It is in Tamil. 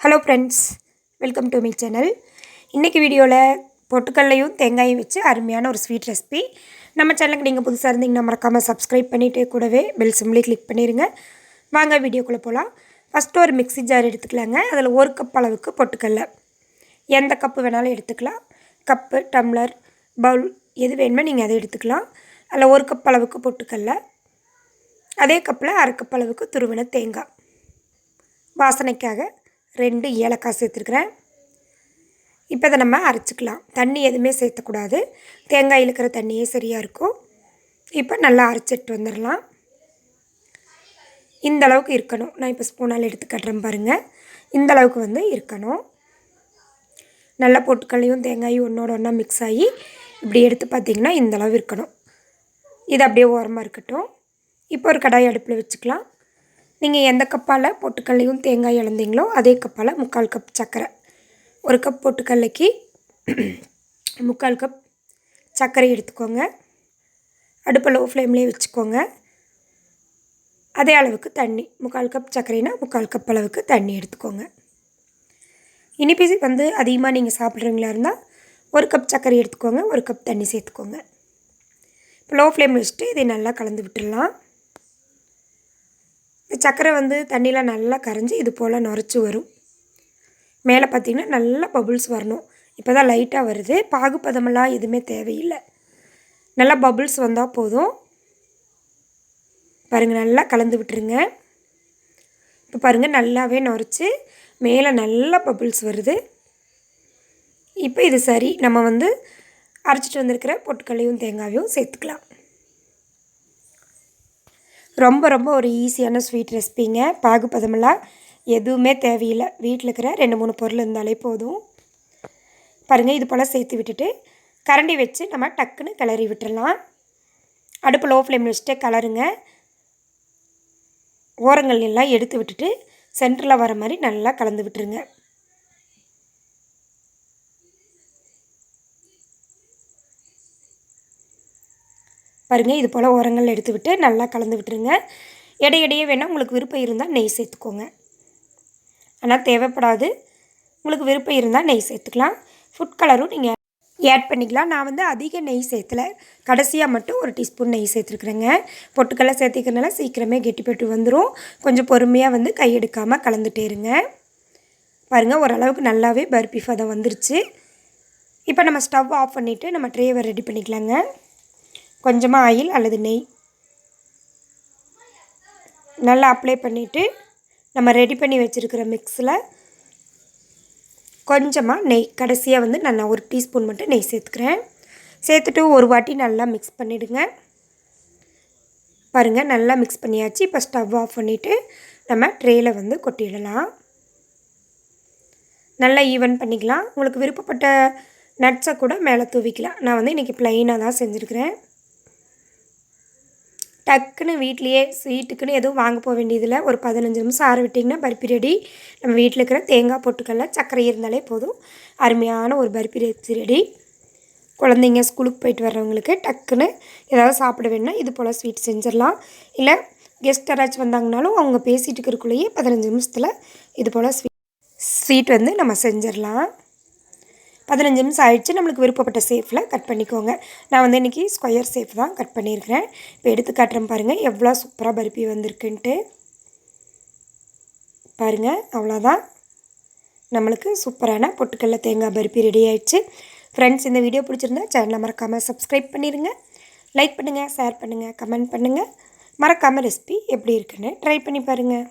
Hello friends welcome to my channel இன்றைக்கி வீடியோவில் பொட்டுக்கல்லையும் தேங்காயும் வச்சு அருமையான ஒரு ஸ்வீட் ரெசிபி நம்ம சேனலுக்கு நீங்கள் புதுசாக இருந்தீங்கன்னா மறக்காமல் சப்ஸ்கிரைப் பண்ணிவிட்டு கூடவே பெல் சிம்லி கிளிக் பண்ணிடுங்க வாங்க வீடியோக்குள்ளே போகலாம் ஃபஸ்ட்டு ஒரு மிக்ஸி ஜார் எடுத்துக்கலாங்க. அதில் ஒரு கப் அளவுக்கு பொட்டுக்கல்ல. எந்த கப்பு வேணாலும் எடுத்துக்கலாம். கப்பு டம்ளர் பவுல் எது வேணுமோ நீங்கள் அதை எடுத்துக்கலாம். அதில் ஒரு கப் அளவுக்கு பொட்டுக்கல்ல. அதே கப்பில் அரை கப் அளவுக்கு துருவின தேங்காய். வாசனைக்காக ரெண்டு ஏலக்காய் சேர்த்துருக்குறேன். இப்போ இதை நம்ம அரைச்சிக்கலாம். தண்ணி எதுவுமே சேர்த்தக்கூடாது. தேங்காய் இழுக்கிற தண்ணியே சரியாக இருக்கும். இப்போ நல்லா அரைச்சிட்டு வந்துடலாம். இந்த அளவுக்கு இருக்கணும். நான் இப்போ ஸ்பூனால் எடுத்து கட்டுறேன் பாருங்கள் இந்த அளவுக்கு வந்து இருக்கணும். நல்லா பொட்டுக்கல்லையும் தேங்காயும் ஒன்றோட ஒன்றா மிக்ஸ் ஆகி இப்படி எடுத்து பார்த்திங்கன்னா இந்த அளவு இருக்கணும். இது அப்படியே ஓரமாக இருக்கட்டும். இப்போ ஒரு கடாய் அடுப்பில் வச்சுக்கலாம். நீங்கள் எந்த கப்பால் பொட்டுக்கல்லையும் தேங்காய் இழந்தீங்களோ அதே கப்பால் முக்கால் கப் சர்க்கரை ஒரு கப் பொட்டுக்கல்லைக்கு முக்கால் கப் சர்க்கரை எடுத்துக்கோங்க. அடுப்பை லோ ஃப்ளேம்லேயே வச்சுக்கோங்க. அதே அளவுக்கு தண்ணி முக்கால் கப் சர்க்கரைனா முக்கால் கப் அளவுக்கு தண்ணி எடுத்துக்கோங்க. இனிப்பு வந்து அதிகமாக நீங்கள் சாப்பிட்றீங்களா இருந்தால் ஒரு கப் சர்க்கரை எடுத்துக்கோங்க ஒரு கப் தண்ணி சேர்த்துக்கோங்க. இப்போ லோ ஃப்ளேம் வச்சுட்டு இதை நல்லா கலந்து விட்டுடலாம். இந்த சர்க்கரை வந்து தண்ணியில் நல்லா கரைஞ்சி இது போல் நுரைச்சி வரும். மேலே பார்த்திங்கன்னா நல்லா பபுள்ஸ் வரணும். இப்போ தான் லைட்டாக வருது. பாகுபதமெல்லாம் எதுவுமே தேவையில்லை. நல்லா பபுள்ஸ் வந்தால் போதும். பாருங்கள் நல்லா கலந்து விட்டுருங்க. இப்போ பாருங்கள் நல்லாவே நுரைச்சி மேலே நல்லா பபுள்ஸ் வருது. இப்போ இது சரி. நம்ம வந்து அரைச்சிட்டு வந்திருக்கிற பொட்டுக்கல்லையும் தேங்காயும் சேர்த்துக்கலாம். ரொம்ப ரொம்ப ஒரு ஈஸியான ஸ்வீட் ரெசிபிங்க பாகுபதமெல்லாம் எதுவுமே தேவையில்லை. வீட்டில் இருக்கிற ரெண்டு மூணு பொருள் இருந்தாலே போதும். பாருங்கள் இது போல் சேர்த்து விட்டுட்டு கரண்டி வச்சு நம்ம டக்குன்னு கிளறி விட்டுடலாம் அடுப்பு லோ ஃப்ளேமில் வச்சுட்டு கலருங்க ஓரங்கள் எல்லாம் எடுத்து விட்டுட்டு சென்டரில் வர மாதிரி நல்லா கலந்து விட்டுருங்க. பாருங்கள் இது போல் உரங்கள் எடுத்து விட்டு நல்லா கலந்து விட்டுருங்க. இடையிடையே வேணால் உங்களுக்கு விருப்பம் இருந்தால் நெய் சேர்த்துக்கோங்க. ஆனால் தேவைப்படாது. உங்களுக்கு விருப்பம் இருந்தால் நெய் சேர்த்துக்கலாம். ஃபுட் கலரும் நீங்கள் ஆட் பண்ணிக்கலாம். நான் வந்து அதிக நெய் சேர்த்தலை. கடைசியாக மட்டும் ஒரு டீஸ்பூன் நெய் சேர்த்துருக்குறேங்க. பொட்டுக்கடலை சேர்த்துக்கிறனால சீக்கிரமே கெட்டிப்பட்டு வந்துடும் கொஞ்சம் பொறுமையாக வந்து கையெடுக்காமல் கலந்துட்டே இருங்க. பாருங்கள் ஓரளவுக்கு நல்லாவே பர்பி ஃபதம் வந்துருச்சு. இப்போ நம்ம ஸ்டவ் ஆஃப் பண்ணிவிட்டு நம்ம ட்ரேவை ரெடி பண்ணிக்கலாங்க. கொஞ்சமாக ஆயில் அல்லது நெய். நல்லா அப்ளை பண்ணிவிட்டு நம்ம ரெடி பண்ணி வச்சுருக்கிற மிக்ஸில் கொஞ்சமாக நெய். கடைசியாக வந்து நான் ஒரு டீஸ்பூன் மட்டும் நெய் சேர்த்துக்கிறேன். சேர்த்துட்டு ஒரு வாட்டி நல்லா மிக்ஸ் பண்ணிவிடுங்க பாருங்கள் நல்லா மிக்ஸ் பண்ணியாச்சு. இப்போ ஸ்டவ் ஆஃப் பண்ணிவிட்டு நம்ம ட்ரேயில் வந்து கொட்டிடலாம். நல்லா ஈவன் பண்ணிக்கலாம். உங்களுக்கு விருப்பப்பட்ட நட்ஸை கூட மேலே தூவிக்கலாம். நான் வந்து இன்றைக்கி ப்ளைனாக தான் செஞ்சுருக்கிறேன். டக்குன்னு வீட்லேயே ஸ்வீட்டுக்குன்னு எதுவும் வாங்க போக வேண்டியதில்லை. ஒரு பதினஞ்சு நிமிஷம் ஆற விட்டிங்கன்னா பருப்பி ரெடி. நம்ம வீட்டில் இருக்கிற தேங்காய் பொட்டுக்கல்ல சர்க்கரை இருந்தாலே போதும். அருமையான ஒரு பருப்பி ரெசி ரெடி. குழந்தைங்க ஸ்கூலுக்கு போயிட்டு வர்றவங்களுக்கு டக்குன்னு ஏதாவது சாப்பிட வேணும்னா இது போல் ஸ்வீட் செஞ்சிடலாம். இல்லை கெஸ்ட் யாராச்சும் வந்தாங்கனாலும் அவங்க பேசிகிட்டு இருக்கிறக்குள்ளேயே பதினஞ்சு நிமிஷத்தில் இது போல் ஸ்வீட் ஸ்வீட் வந்து நம்ம செஞ்சிடலாம். பதினஞ்சு நிமிஷம் ஆயிடுச்சு. நம்மளுக்கு விருப்பப்பட்ட சேஃபில் கட் பண்ணிக்கோங்க. நான் வந்து இன்றைக்கி ஸ்கொயர் சேஃப் தான் கட் பண்ணியிருக்கிறேன். இப்போ எடுத்து காட்டுறேன் பாருங்கள் எவ்வளோ சூப்பராக பருப்பி வந்திருக்குன்ட்டு. பாருங்கள் அவ்வளோதான். நம்மளுக்கு சூப்பரான பொட்டுக்கல்ல தேங்காய் பருப்பி ரெடி ஆயிடுச்சு. ஃப்ரெண்ட்ஸ் இந்த வீடியோ பிடிச்சிருந்தா சேனலை மறக்காமல் சப்ஸ்கிரைப் பண்ணிடுங்க லைக் பண்ணுங்கள் ஷேர் பண்ணுங்கள் கமெண்ட் பண்ணுங்கள் மறக்காமல் ரெசிபி எப்படி இருக்குன்னு ட்ரை பண்ணி பாருங்கள்